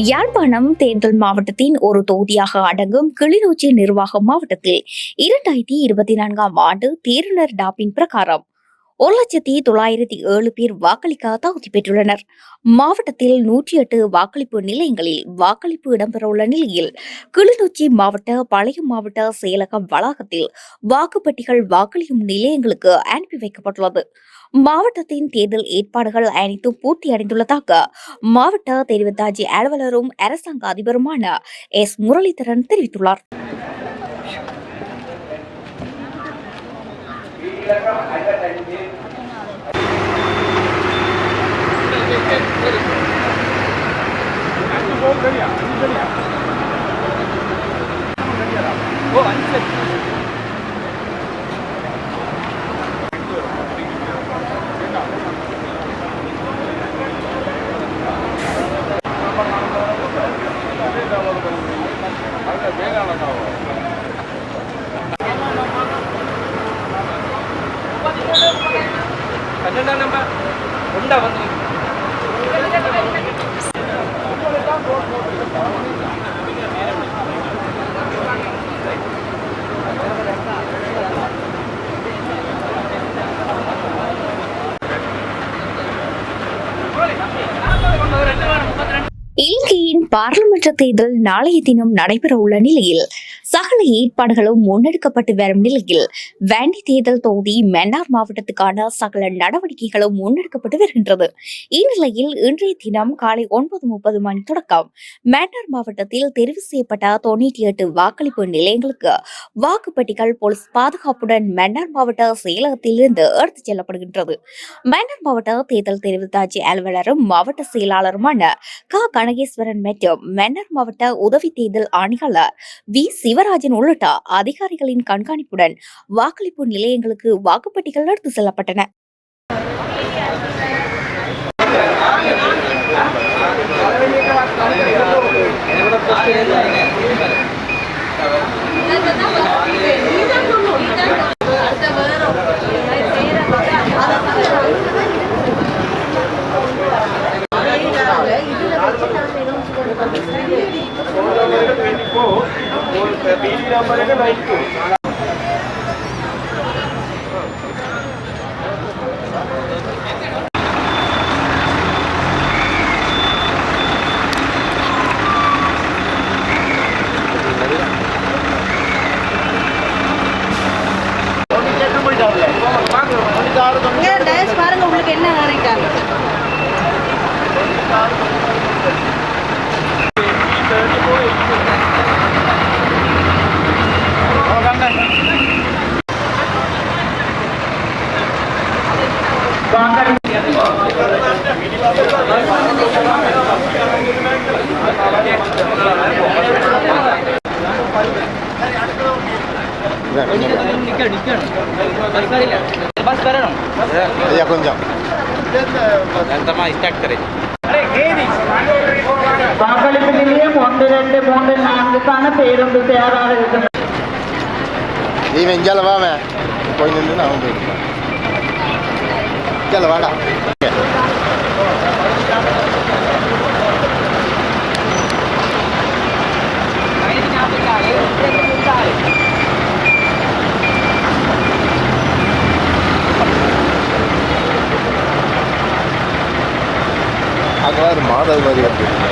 யாழ்ப்பாணம் தேர்தல் மாவட்டத்தின் ஒரு தொகுதியாக அடங்கும் கிளிநொச்சி நிர்வாக மாவட்டத்தில் இரண்டாயிரத்தி இருபத்தி நான்காம் ஆண்டு தேர்தலர் டாப்பின் பிரகாரம் ஒரு லட்சத்தி தொள்ளாயிரத்தி ஏழு பேர் வாக்களிக்க தகுதி பெற்றுள்ளனர். மாவட்டத்தில் நூற்றி எட்டு வாக்களிப்பு நிலையங்களில் வாக்களிப்பு இடம்பெறவுள்ள நிலையில் கிளிநொச்சி மாவட்ட பழைய மாவட்ட செயலக வளாகத்தில் வாக்குப்பட்டிகள் வாக்களிக்கும் நிலையங்களுக்கு அனுப்பி வைக்கப்பட்டுள்ளது. மாவட்டத்தின் தேர்தல் ஏற்பாடுகள் அனைத்தும் பூர்த்தி அடைந்துள்ளதாக மாவட்ட தெரிவித்தாட்சி அலுவலரும் அரசாங்க அதிபருமான எஸ். முரளிதரன் தெரிவித்துள்ளார். பன்னெண்டாம் இலங்கையின் பாராளுமன்ற தேர்தல் நாளைய தினம் நடைபெற உள்ள நிலையில் சகல ஏற்பாடுகளும் முன்னெடுக்கப்பட்டு வரும் நிலையில் வேண்டி தேர்தல் தொகுதி மன்னார் மாவட்டத்துக்கான சகல நடவடிக்கைகளும் முன்னெடுக்கப்பட்டு வருகின்றது. இந்நிலையில் இன்றைய தினம் காலை ஒன்பது முப்பது மணி தொடக்கம் மன்னார் மாவட்டத்தில் தெரிவு செய்யப்பட்ட தொண்ணூற்றி எட்டு வாக்களிப்பு நிலையங்களுக்கு வாக்குப்பெட்டிகள் போலீஸ் பாதுகாப்புடன் மன்னார் மாவட்ட செயலகத்திலிருந்து எடுத்துச் செல்லப்படுகின்றது. மன்னார் மாவட்ட தேர்தல் தெரிவித்தாட்சி அலுவலரும் மாவட்ட செயலாளருமான க. கனகேஸ்வரன் மற்றும் மன்னார் மாவட்ட உதவி தேர்தல் ஆணையாளர் வி. சிவ சிவராஜன் உள்ளிட்ட அதிகாரிகளின் கண்காணிப்புடன் வாக்களிப்பு நிலையங்களுக்கு வாக்குப்பெட்டிகள் எடுத்து செல்லப்பட்டன. இங்க ஐயா கொஞ்சம். ஸ்டார்ட் करे வாக்களிப்பு நிலையம் ஒன்று ரெண்டு மூன்று நான்குக்கான பேருந்து தயாராக இருக்கின்றன நீ வெஞ்சால வாமே போய் நின்று நான் போயிருக்கேன் வாடா. María.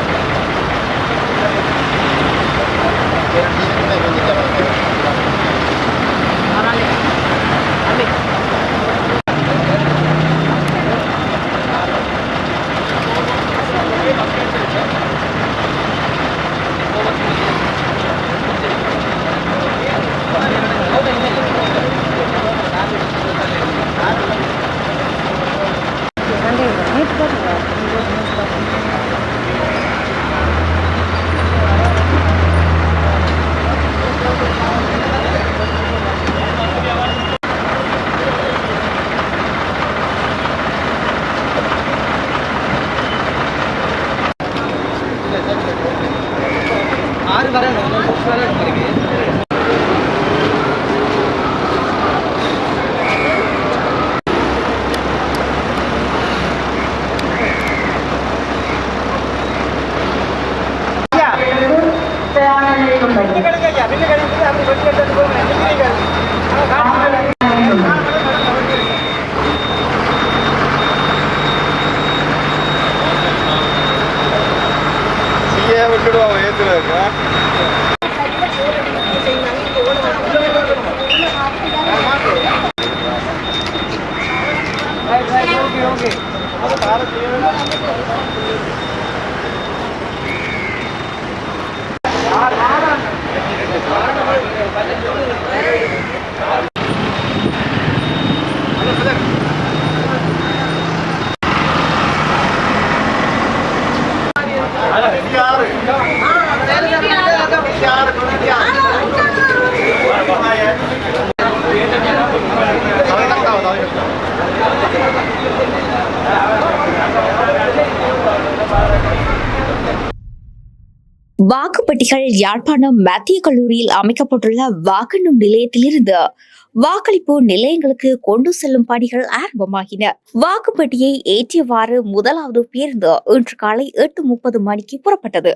pirualeta, né? Vai, vai. வாக்குப்பெட்டிகள் Yazhpanam மத்திய கல்லூரியில் அமைக்கப்பட்டுள்ள வாக்கெண்ணும் நிலையத்திலிருந்து வாக்களிப்பு நிலையங்களுக்கு கொண்டு செல்லும் பணிகள் ஆரம்பமாகின. வாக்குப்பெட்டியை ஏற்றியவாறு முதலாவது பேருந்து இன்று காலை எட்டு முப்பது மணிக்கு புறப்பட்டது.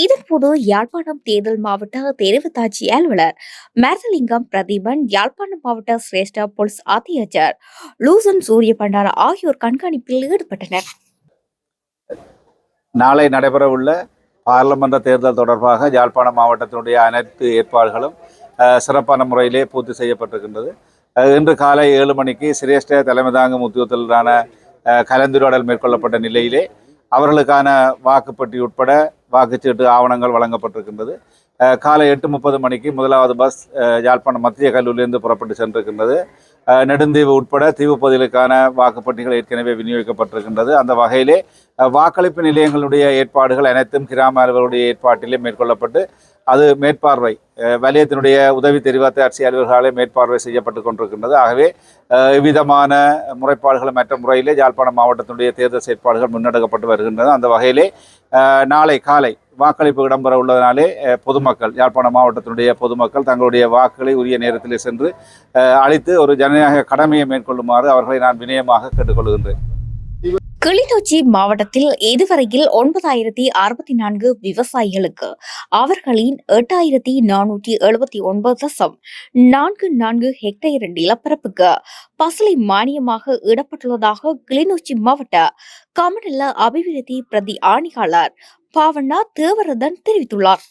இதன்போது யாழ்ப்பாணம் தேர்தல் மாவட்ட தெரிவுத்தாட்சி அலுவலர் மேரலிங்கம் பிரதீபன் யாழ்ப்பாணம் மாவட்ட சிரேஷ்ட போலீஸ் அத்தியட்சர் லூசன் சூரிய பண்டார ஆகியோர் கண்காணிப்பில் ஈடுபட்டனர். நாளை நடைபெறவுள்ள பாராளுமன்ற தேர்தல் தொடர்பாக யாழ்ப்பாண மாவட்டத்தினுடைய அனைத்து ஏற்பாடுகளும் சிறப்பான முறையிலே பூர்த்தி செய்யப்பட்டிருக்கின்றது. இன்று காலை ஏழு மணிக்கு சிரேஷ்ட தலைமை தாங்கும் உத்தியோகத்திலான கலந்துரையாடல் மேற்கொள்ளப்பட்ட நிலையிலே அவர்களுக்கான வாக்குப்பட்டி உட்பட வாக்குச்சீட்டு ஆவணங்கள் வழங்கப்பட்டிருக்கின்றது. காலை எட்டு முப்பது மணிக்கு முதலாவது பஸ் யாழ்ப்பாணம் மத்திய கல்லூரியிலிருந்து புறப்பட்டு சென்றிருக்கின்றது. நெடுந்தீவு உட்பட தீவு பகுதிகளுக்கான வாக்குப்பட்டிகள் ஏற்கனவே விநியோகிக்கப்பட்டிருக்கின்றது. அந்த வகையிலே வாக்களிப்பு நிலையங்களுடைய ஏற்பாடுகள் அனைத்தும் கிராம அலுவலருடைய ஏற்பாட்டிலே மேற்கொள்ளப்பட்டு அது மேற்பார்வை வலயத்தினுடைய உதவி தெரிவாத்த அலுவலர்களாலே மேற்பார்வை செய்யப்பட்டு கொண்டிருக்கின்றது. ஆகவே எவ்விதமான முறைப்பாடுகள் மற்ற முறையிலே யாழ்ப்பாணம் மாவட்டத்தினுடைய தேர்தல் செயற்பாடுகள் முன்னெடுக்கப்பட்டு வருகின்றது. அந்த வகையிலே நாளை காலை வாக்களிப்பு இடம்பெற உள்ளதனாலே பொதுமக்கள் யாழ்ப்பாணம் மாவட்டத்தினுடைய பொதுமக்கள் தங்களுடைய வாக்குகளை உரிய நேரத்திலே சென்று அளித்து ஒரு ஜனநாயக கடமையை மேற்கொள்ளுமாறு அவர்களை நான் வினயமாக கேட்டுக்கொள்கின்றேன். கிளிநொச்சி மாவட்டத்தில் இதுவரையில் ஒன்பதாயிரத்தி அறுபத்தி நான்கு விவசாயிகளுக்கு அவர்களின் எட்டாயிரத்தி நானூற்றி எழுபத்தி ஒன்பது தசம் நான்கு நான்கு ஹெக்டேர் நிலப்பரப்புக்கு பசலை மானியமாக இடப்பட்டுள்ளதாக கிளிநொச்சி மாவட்ட கமநல அபிவிருத்தி பிரதி ஆணையாளர் பாவண்ணா தேவரதன் தெரிவித்துள்ளார்.